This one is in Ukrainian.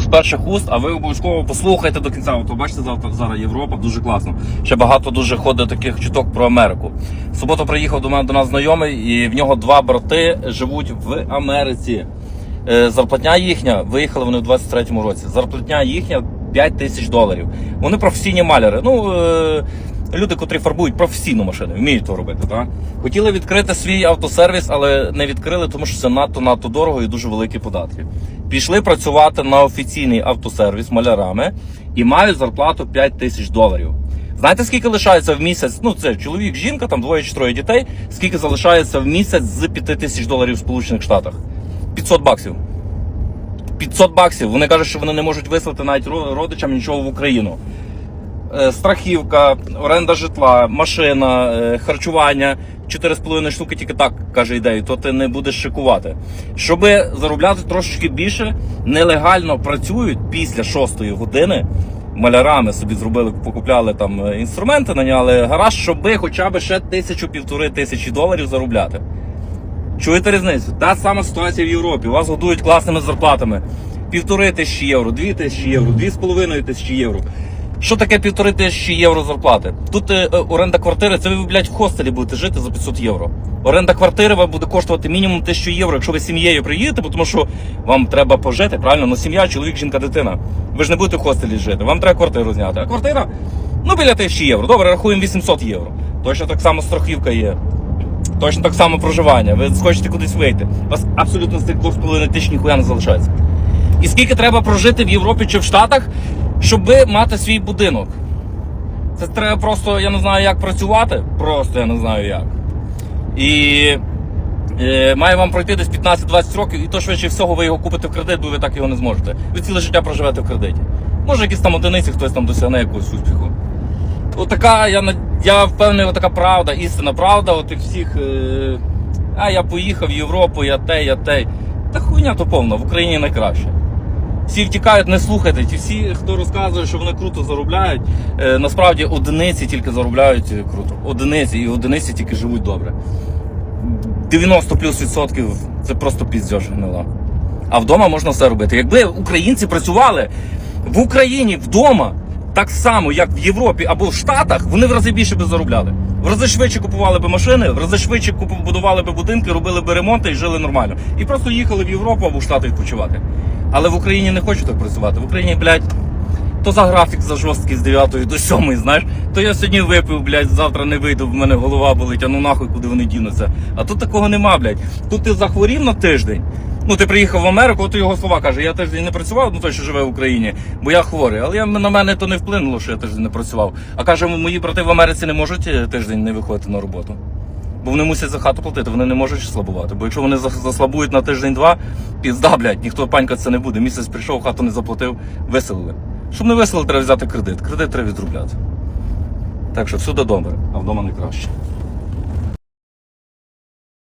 з перших уст, а ви обов'язково послухайте до кінця. От бачите, завтра зараз Європа дуже класно. Ще багато дуже ходить таких чуток про Америку. В суботу приїхав до мене до нас знайомий, і в нього два брати живуть в Америці. Е, Зарплатня їхня, виїхали вони в 23-му році. Зарплатня їхня 5 тисяч доларів. Вони професійні маляри. Ну, е, люди, котрі фарбують професійну машину, вміють то робити. Так? Хотіли відкрити свій автосервіс, але не відкрили, тому що це надто надто дорого і дуже великі податки. Пішли працювати на офіційний автосервіс малярами і мають зарплату 5 тисяч доларів. Знаєте, скільки лишається в місяць? Ну, це чоловік, жінка, там двоє чи троє дітей. Скільки залишається в місяць з 5 тисяч доларів в Сполучених Штатах? 500 баксів. 500 баксів. Вони кажуть, що вони не можуть вислати навіть родичам нічого в Україну. Е, Страхівка, оренда житла, машина, е, харчування. 4,5 штуки тільки так каже ідею, то ти не будеш шикувати. Щоб заробляти трошечки більше, нелегально працюють після 6 години. Малярами собі зробили, покупляли там е, інструменти, наняли гараж, щоб хоча б ще тисячу півтори тисячі доларів заробляти. Чуєте різницю? Та сама ситуація в Європі. Вас годують класними зарплатами. Півтори тисячі євро, дві тисячі євро, дві з половиною тисячі євро. Що таке півтори тисячі євро зарплати? Тут е, е, оренда квартири, це ви, блядь, в хостелі будете жити за 500 євро. Оренда квартири вам буде коштувати мінімум 1000 євро, якщо ви сім'єю приїдете, тому що вам треба пожити, правильно? Ну сім'я, чоловік, жінка, дитина. Ви ж не будете в хостелі жити, вам треба квартиру зняти. А квартира, ну біля 1000 євро. Добре, рахуємо 800 євро. Точно так само страхівка є. Точно так само проживання. Ви схочете кудись вийти. У вас абсолютно з тих 2,5 тисяч ніхуя не залишається. І скільки треба прожити в Європі чи в Штатах, щоб мати свій будинок? Це треба просто, я не знаю, як працювати. Просто я не знаю як. І е, має вам пройти десь 15-20 років, і то швидше всього ви його купите в кредит, бо ви так його не зможете. Ви ціле життя проживете в кредиті. Може, якісь там одиниці хтось там досягне якогось успіху. Отака, я, я впевнений, отака правда, істинна правда. От і всіх. Е, а я поїхав в Європу, я те, я те. Та хуйня то повна, в Україні найкраще. Всі втікають, не слухайте. Ті всі, хто розказує, що вони круто заробляють, е, насправді одиниці тільки заробляють е, круто. Одиниці і одиниці тільки живуть добре. 90 плюс відсотків це просто піздьош гнила. А вдома можна все робити. Якби українці працювали в Україні вдома так само, як в Європі або в Штатах, вони в рази більше би заробляли. В рази швидше купували би машини, в рази швидше будували би будинки, робили би ремонти і жили нормально. І просто їхали в Європу або в Штати відпочивати. Але в Україні не хочуть так працювати. В Україні, блядь, то за графік за жорсткий з 9 до 7, знаєш. То я сьогодні випив, блядь, завтра не вийду, в мене голова болить, а ну нахуй, куди вони дінуться. А тут такого нема, блядь. Тут ти захворів на тиждень. Ну, ти приїхав в Америку, от його слова каже, я тиждень не працював, ну той, що живе в Україні, бо я хворий. Але я, на мене то не вплинуло, що я тиждень не працював. А каже, мої брати в Америці не можуть е, тиждень не виходити на роботу. Бо вони мусять за хату платити, вони не можуть слабувати. Бо якщо вони заслабують на тиждень-два, пізда, блядь, ніхто панька це не буде. Місяць прийшов, хату не заплатив, виселили. Щоб не виселили, треба взяти кредит. Кредит треба відробляти. Так що всюди добре, а вдома найкраще.